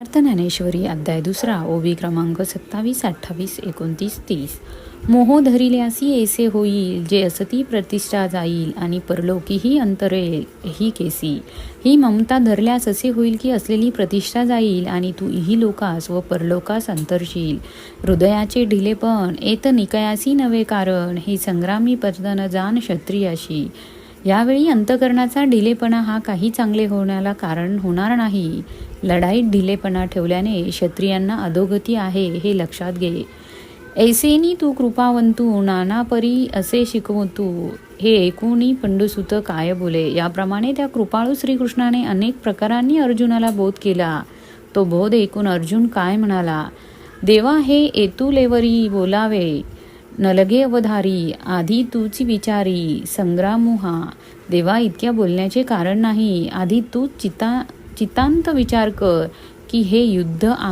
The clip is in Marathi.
अर्थ ज्ञानेश्वरी अध्याय दुसरा ओवी क्रमांक सत्तावीस अठ्ठावीस एकोणतीस तीस. मोह धरिल्यासी ऐसे होईल जे असती प्रतिष्ठा जाईल आणि परलोकीही अंतरेल ही केसी. ही ममता धरल्यास असे होईल की असलेली प्रतिष्ठा जाईल आणि तू इही लोकास व परलोकास अंतरशील. हृदयाचे ढिलेपण येत निकयासी नवे कारण हे संग्रामी पदन जाण क्षत्रियाशी. यावेळी अंतकरणाचा ढिलेपणा हा काही चांगले होण्याला कारण होणार नाही. लढाईत ढिलेपणा ठेवल्याने क्षत्रियांना अधोगती आहे हे लक्षात घे. ऐसेनी तू कृपावंतू नानापरी असे शिकवतू हे एकूणी पंडुसुत काय बोले? याप्रमाणे त्या कृपाळू श्रीकृष्णाने अनेक प्रकारांनी अर्जुनाला बोध केला. तो बोध ऐकून अर्जुन काय म्हणाला? देवा हे एतुलेवरी बोलावे. नलगे अवधारी आधी तूच विचारी संग्रामुहा. देवा इतक्या बोलण्याचे कारण नाही. आधी तू चिता चितांत विचार कर की हे युद्ध आहे.